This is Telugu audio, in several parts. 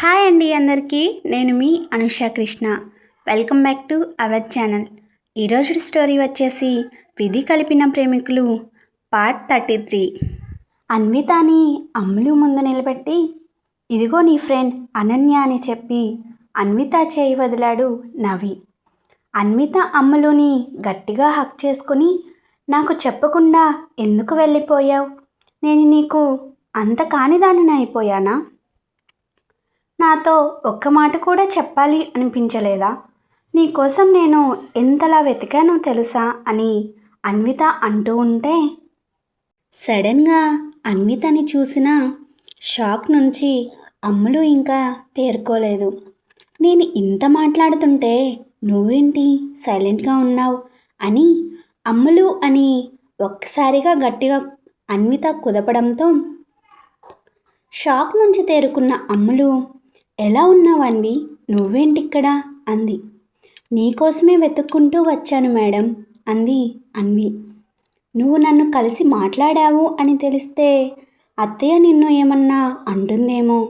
హాయ్ అండి అందరికీ నేను మీ Anusha Krishna. Welcome back to our channel. ఈరోజు స్టోరీ వచ్చేసి విధి కలిపిన ప్రేమికులు పార్ట్ థర్టీ త్రీ అన్వితాని అమ్ములు ముందు నిలబెట్టి ఇదిగో నీ ఫ్రెండ్ అనన్య అని చెప్పి అన్విత చేయి వదిలాడు నవి. అన్విత అమ్ములుని గట్టిగా హక్ చేసుకుని నాకు చెప్పకుండా ఎందుకు వెళ్ళిపోయావు? నేను నీకు అంత కానిదానిని అయిపోయానా? నాతో ఒక్క మాట కూడా చెప్పాలి అనిపించలేదా? నీకోసం నేను ఎంతలా వెతికానో తెలుసా అని అన్విత అంటూ ఉంటే సడన్గా అన్వితని చూసిన షాక్ నుంచి అమ్ములు ఇంకా తేరుకోలేదు. నేను ఇంత మాట్లాడుతుంటే నువ్వేంటి సైలెంట్గా ఉన్నావు అని అమ్ములు అని ఒక్కసారిగా గట్టిగా అన్విత కుదపడంతో షాక్ నుంచి తేరుకున్న అమ్ములు ఎలా ఉన్నావన్వి నువ్వేంటిక్కడ? అంది. నీకోసమే వెతుక్కుంటూ వచ్చాను మేడం అంది అన్వి. నువ్వు నన్ను కలిసి మాట్లాడావు అని తెలిస్తే అత్తయ్య నిన్ను ఏమన్నా అంటుందేమో?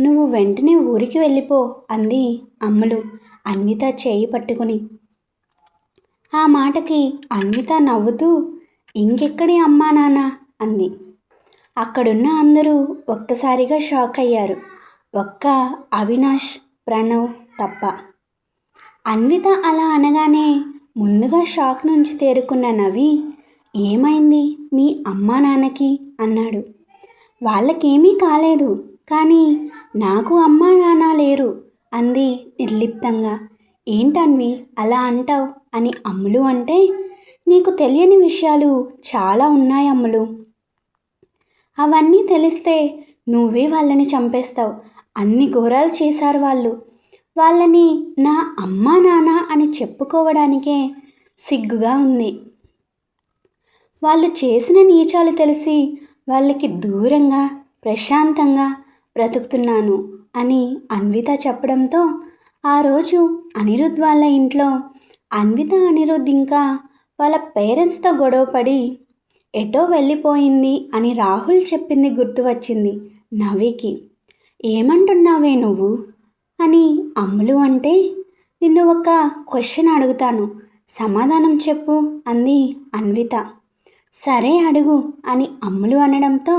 నువ్వు వెంటనే ఊరికి వెళ్ళిపో అంది అమ్ములు అన్విత చేయి పట్టుకుని. ఆ మాటకి అన్విత నవ్వుతూ ఇంకెక్కడి అమ్మా నాన్న అంది. అక్కడున్న అందరూ ఒక్కసారిగా షాక్ అయ్యారు ఒక్క అవినాష్ ప్రణవ్ తప్ప. అన్విత అలా అనగానే ముందుగా షాక్ నుంచి తేరుకున్న నవి ఏమైంది మీ అమ్మా నాన్నకి? అన్నాడు. వాళ్ళకేమీ కాలేదు కానీ నాకు అమ్మా నాన్న లేరు అంది నిర్లిప్తంగా. ఏంటన్వి అలా అంటావు? అని అమ్ములు అంటే నీకు తెలియని విషయాలు చాలా ఉన్నాయి అమ్ములు. అవన్నీ తెలిస్తే నువ్వే వాళ్ళని చంపేస్తావు. అన్ని ఘోరాలు చేశారు వాళ్ళు. వాళ్ళని నా అమ్మ నాన్న అని చెప్పుకోవడానికే సిగ్గుగా ఉంది. వాళ్ళు చేసిన నీచాలు తెలిసి వాళ్ళకి దూరంగా ప్రశాంతంగా బ్రతుకుతున్నాను అని అన్విత చెప్పడంతో ఆ రోజు అనిరుద్ వాళ్ళ ఇంట్లో అన్విత అనిరుద్ ఇంకా వాళ్ళ పేరెంట్స్తో గొడవపడి ఎటో వెళ్ళిపోయింది అని రాహుల్ చెప్పింది గుర్తు వచ్చింది నవికి ఏమంటున్నావే నువ్వు? అని అమ్ములు అంటే నిన్ను ఒక క్వశ్చన్ అడుగుతాను. సమాధానం చెప్పు అంది అన్విత. సరే అడుగు అని అమ్ములు అనడంతో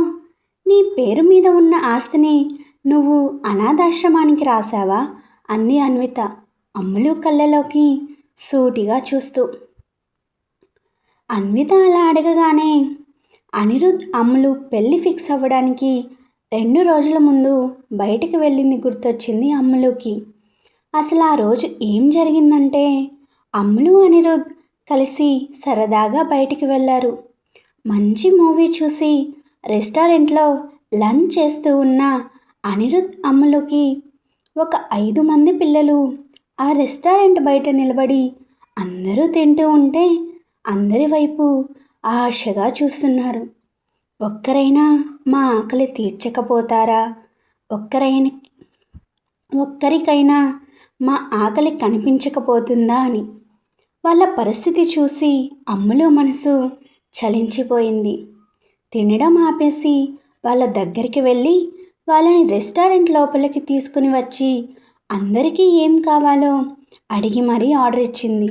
నీ పేరు మీద ఉన్న ఆస్తిని నువ్వు అనాథాశ్రమానికి రాసావా అంది అన్విత అమ్ములు కళ్ళలోకి సూటిగా చూస్తూ. అన్విత అలా అడగగానే అనిరుద్ అమ్ములు పెళ్ళి ఫిక్స్ అవ్వడానికి రెండు రోజుల ముందు బయటికి వెళ్ళింది గుర్తొచ్చింది అమ్ములుకి. అసలు ఆ రోజు ఏం జరిగిందంటే అమ్ములు అనిరుద్ కలిసి సరదాగా బయటికి వెళ్ళారు. మంచి మూవీ చూసి రెస్టారెంట్లో లంచ్ చేస్తూ ఉన్న అనిరుద్ అమ్ములకి ఒక ఐదు మంది పిల్లలు ఆ రెస్టారెంట్ బయట నిలబడి అందరూ తింటూ ఉంటే అందరి వైపు ఆశగా చూస్తున్నారు. ఒక్కరైనా మా ఆకలి తీర్చకపోతారా? ఒక్కరైనా ఒక్కరికైనా మా ఆకలి కనిపించకపోతుందా అని. వాళ్ళ పరిస్థితి చూసి అమ్ములు మనసు చలించిపోయింది. తినడం ఆపేసి వాళ్ళ దగ్గరికి వెళ్ళి వాళ్ళని రెస్టారెంట్ లోపలికి తీసుకుని వచ్చి అందరికీ ఏం కావాలో అడిగి మరీ ఆర్డర్ ఇచ్చింది.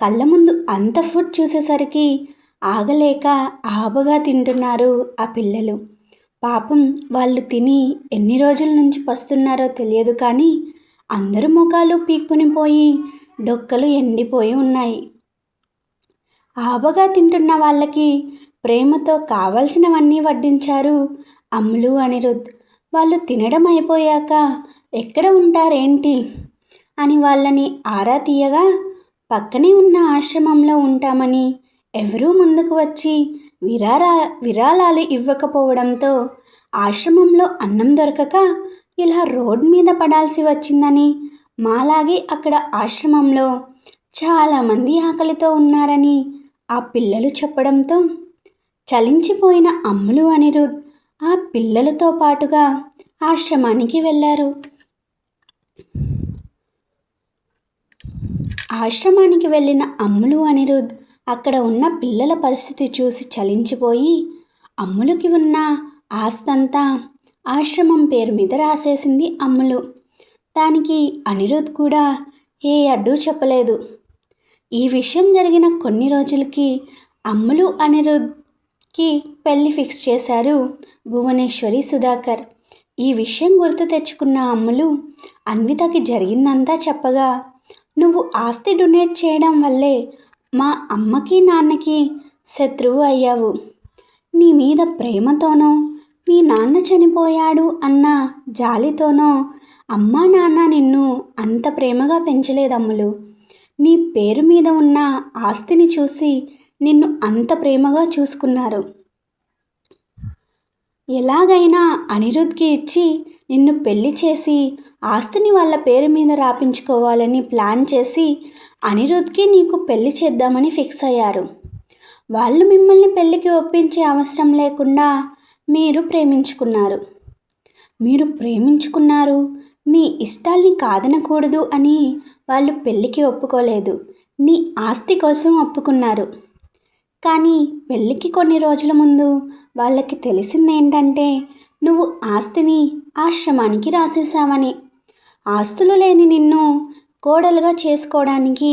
కళ్ళ ముందు అంత ఫుడ్ చూసేసరికి ఆగలేక ఆబగా తింటున్నారు ఆ పిల్లలు. పాపం వాళ్ళు తిని ఎన్ని రోజుల నుంచి పస్తున్నారో తెలియదు కానీ అందరు ముఖాలు పీక్కుని పోయి డొక్కలు ఎండిపోయి ఉన్నాయి. ఆబగా తింటున్న వాళ్ళకి ప్రేమతో కావలసినవన్నీ వడ్డించారు అమ్ములు అనిరుద్. వాళ్ళు తినడం అయిపోయాక ఎక్కడ ఉంటారేంటి? అని వాళ్ళని ఆరా తీయగా పక్కనే ఉన్న ఆశ్రమంలో ఉంటామని ఎవరూ ముందుకు వచ్చి విరారా విరాళాలు ఇవ్వకపోవడంతో ఆశ్రమంలో అన్నం దొరకక ఇలా రోడ్ మీద పడాల్సి వచ్చిందని మాలాగే అక్కడ ఆశ్రమంలో చాలామంది ఆకలితో ఉన్నారని ఆ పిల్లలు చెప్పడంతో చలించిపోయిన అమ్ములు అనిరుద్ ఆ పిల్లలతో పాటుగా ఆశ్రమానికి వెళ్ళారు. ఆశ్రమానికి వెళ్ళిన అమ్ములు అనిరుద్ అక్కడ ఉన్న పిల్లల పరిస్థితి చూసి చలించిపోయి అమ్ములకి ఉన్న ఆస్తంతా ఆశ్రమం పేరు మీద రాసేసింది అమ్ములు. దానికి అనిరుద్ కూడా ఏ అడ్డు చెప్పలేదు. ఈ విషయం జరిగిన కొన్ని రోజులకి అమ్ములు అనిరుద్కి పెళ్ళి ఫిక్స్ చేశారు భువనేశ్వరి సుధాకర్. ఈ విషయం గుర్తు తెచ్చుకున్న అమ్ములు అన్వితకి జరిగిందంతా చెప్పగా నువ్వు ఆస్తి డొనేట్ చేయడం వల్లే మా అమ్మకి నాన్నకి శత్రువు అయ్యావు. నీ మీద ప్రేమతోనో మీ నాన్న చనిపోయాడు అన్న జాలితోనో అమ్మా నాన్న నిన్ను అంత ప్రేమగా పెంచలేదమ్ములు. నీ పేరు మీద ఉన్న ఆస్తిని చూసి నిన్ను అంత ప్రేమగా చూసుకున్నారు. ఎలాగైనా అనిరుద్ధ్కి ఇచ్చి నిన్ను పెళ్ళి చేసి ఆస్తిని వాళ్ళ పేరు మీద రాపించుకోవాలని ప్లాన్ చేసి అనిరుద్ధ్కి నీకు పెళ్ళి చేద్దామని ఫిక్స్ అయ్యారు. వాళ్ళు మిమ్మల్ని పెళ్ళికి ఒప్పించే అవసరం లేకుండా మీరు ప్రేమించుకున్నారు. మీరు ప్రేమించుకున్నారు. మీ ఇష్టాల్ని కాదనకూడదు అని వాళ్ళు పెళ్ళికి ఒప్పుకోలేదు. నీ ఆస్తి కోసం ఒప్పుకున్నారు. కానీ పెళ్ళికి కొన్ని రోజుల ముందు వాళ్ళకి తెలిసిందేంటంటే నువ్వు ఆస్తిని ఆశ్రమానికి రాసేసావని ఆస్తులు లేని నిన్ను కోడలుగా చేసుకోవడానికి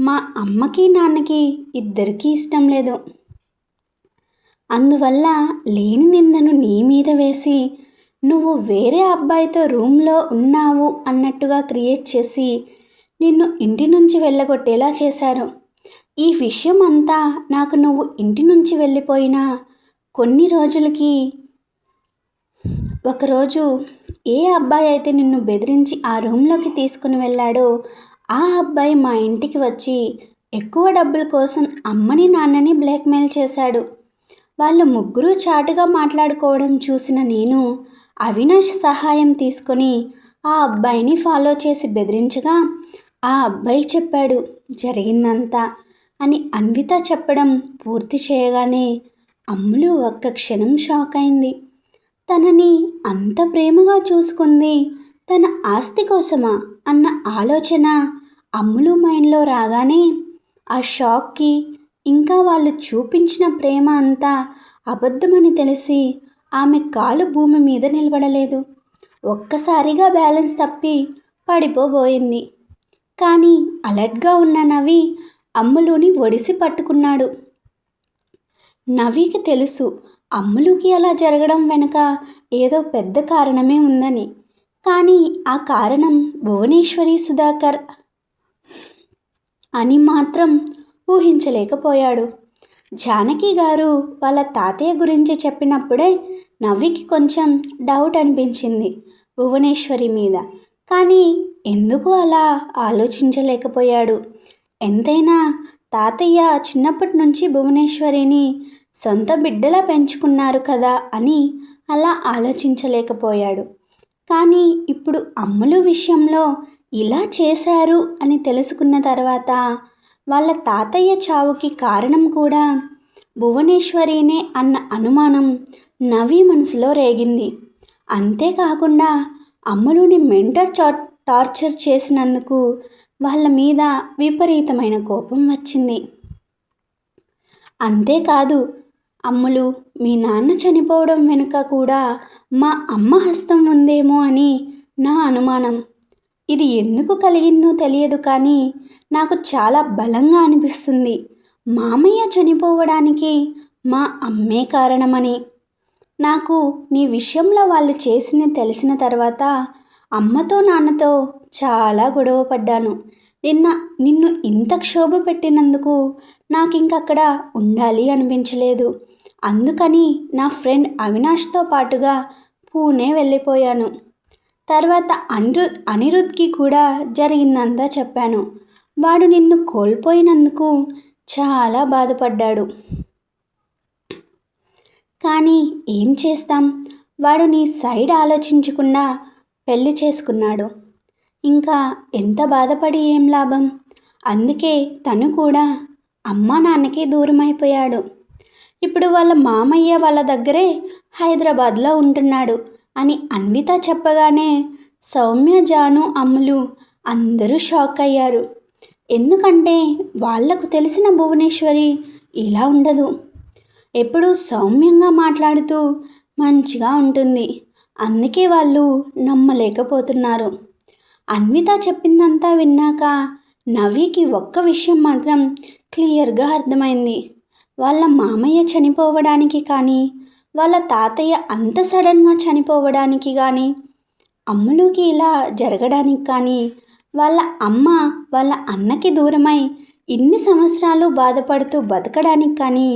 మా అమ్మకి నాన్నకి ఇద్దరికీ ఇష్టం లేదు. అందువల్ల లేని నిందను నీ మీద వేసి నువ్వు వేరే అబ్బాయితో రూమ్లో ఉన్నావు అన్నట్టుగా క్రియేట్ చేసి నిన్ను ఇంటి నుంచి వెళ్ళగొట్టేలా చేశారు. ఈ విషయం అంతా నాకు నువ్వు ఇంటి నుంచి వెళ్ళిపోయినా కొన్ని రోజులకి ఒకరోజు ఏ అబ్బాయి అయితే నిన్ను బెదిరించి ఆ రూమ్లోకి తీసుకుని వెళ్ళాడో ఆ అబ్బాయి మా ఇంటికి వచ్చి ఎక్కువ డబ్బుల కోసం అమ్మని నాన్నని బ్లాక్మెయిల్ చేశాడు. వాళ్ళు ముగ్గురు చాటుగా మాట్లాడుకోవడం చూసిన నేను అవినాష్ సహాయం తీసుకొని ఆ అబ్బాయిని ఫాలో చేసి బెదిరించగా ఆ అబ్బాయి చెప్పాడు జరిగిందంతా అని అన్విత చెప్పడం పూర్తి చేయగానే అమ్ములు ఒక్క క్షణం షాక్ అయింది తనని అంత ప్రేమగా చూసుకుంది. తన ఆస్తి కోసమా అన్న ఆలోచన అమ్ములు మైండ్లో రాగానే ఆ షాక్కి ఇంకా వాళ్ళు చూపించిన ప్రేమ అంతా అబద్ధమని తెలిసి ఆమె కాలు భూమి మీద నిలబడలేదు. ఒక్కసారిగా బ్యాలెన్స్ తప్పి పడిపోబోయింది. కానీ అలర్ట్గా ఉన్న నవి అమ్ములుని ఒడిసి పట్టుకున్నాడు. నవికి తెలుసు అమ్ములుకి అలా జరగడం వెనుక ఏదో పెద్ద కారణమే ఉందని. కానీ ఆ కారణం భువనేశ్వరి సుధాకర్. అని మాత్రం ఊహించలేకపోయాడు. జానకి గారు వాళ్ళ తాతయ్య గురించి చెప్పినప్పుడే నవ్వికి కొంచెం డౌట్ అనిపించింది భువనేశ్వరి మీద. కానీ ఎందుకు అలా ఆలోచించలేకపోయాడు? ఎంతైనా తాతయ్య చిన్నప్పటి నుంచి భువనేశ్వరిని సొంత బిడ్డలా పెంచుకున్నారు కదా అని అలా ఆలోచించలేకపోయాడు. కానీ ఇప్పుడు అమ్ములు విషయంలో ఇలా చేశారు అని తెలుసుకున్న తర్వాత వాళ్ళ తాతయ్య చావుకి కారణం కూడా భువనేశ్వరినే అన్న అనుమానం నవి మనసులో రేగింది. అంతేకాకుండా అమ్మలుని మెంటర్ చా టార్చర్ చేసినందుకు వాళ్ళ మీద విపరీతమైన కోపం వచ్చింది. అంతేకాదు అమ్ములు మీ నాన్న చనిపోవడం వెనుక కూడా మా అమ్మ హస్తం ఉందేమో అని నా అనుమానం. ఇది ఎందుకు కలిగిందో తెలియదు కానీ నాకు చాలా బలంగా అనిపిస్తుంది. మామయ్య చనిపోవడానికి మా అమ్మే కారణమని. నాకు నీ విషయంలో వాళ్ళు చేసింది తెలిసిన తర్వాత అమ్మతో నాన్నతో చాలా గొడవ పడ్డాను నిన్న నిన్ను ఇంత క్షోభ పెట్టినందుకు నాకు ఇంకక్కడ ఉండాలి అనిపించలేదు. అందుకని నా ఫ్రెండ్ అవినాష్తో పాటుగా పూణే వెళ్ళిపోయాను. తర్వాత అనిరు అనిరుద్ధ్కి కూడా జరిగిందంతా చెప్పాను. వాడు నిన్ను కోల్పోయినందుకు చాలా బాధపడ్డాడు. కానీ ఏం చేస్తాం? వాడు నీ సైడ్ ఆలోచించకుండా పెళ్ళి చేసుకున్నాడు. ఇంకా ఎంత బాధపడి ఏం లాభం? అందుకే తను కూడా అమ్మా నాన్నకి దూరం అయిపోయాడు ఇప్పుడు వాళ్ళ మామయ్య వాళ్ళ దగ్గరే హైదరాబాద్లో ఉంటున్నాడు అని అన్విత చెప్పగానే సౌమ్య జాను అమ్ములు అందరూ షాక్ అయ్యారు. ఎందుకంటే వాళ్ళకు తెలిసిన భువనేశ్వరి ఇలా ఉండదు. ఎప్పుడూ సౌమ్యంగా మాట్లాడుతూ మంచిగా ఉంటుంది. అందుకే వాళ్ళు నమ్మలేకపోతున్నారు. అన్విత చెప్పిందంతా విన్నాక నవీకి ఒక్క విషయం మాత్రం క్లియర్గా అర్థమైంది. వాళ్ళ మామయ్య చనిపోవడానికి కానీ వాళ్ళ తాతయ్య అంత సడన్గా చనిపోవడానికి కానీ అమ్ములుకి ఇలా జరగడానికి కానీ వాళ్ళ అమ్మ వాళ్ళ అన్నకి దూరమై ఇన్ని సంవత్సరాలు బాధపడుతూ బతకడానికి కానీ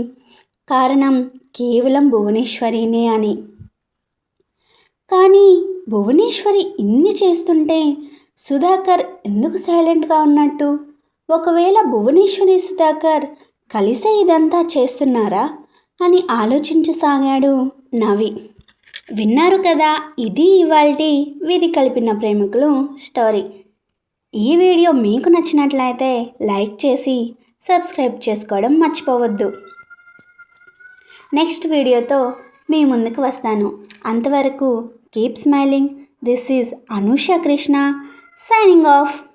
కారణం కేవలం భువనేశ్వరినే అని. కానీ భువనేశ్వరి ఇన్ని చేస్తుంటే సుధాకర్ ఎందుకు సైలెంట్గా ఉన్నట్టు? ఒకవేళ భువనేశ్వరి సుధాకర్ కలిసే ఇదంతా చేస్తున్నారా? అని ఆలోచించసాగాడు నవి. విన్నారు కదా ఇది ఇవాల్టి విధి కలిపిన ప్రేమికులు స్టోరీ. ఈ వీడియో మీకు నచ్చినట్లయితే లైక్ చేసి సబ్స్క్రైబ్ చేసుకోవడం మర్చిపోవద్దు. నెక్స్ట్ వీడియోతో మీ ముందుకు వస్తాను. అంతవరకు keep smiling. This is Anusha Krishna. signing off.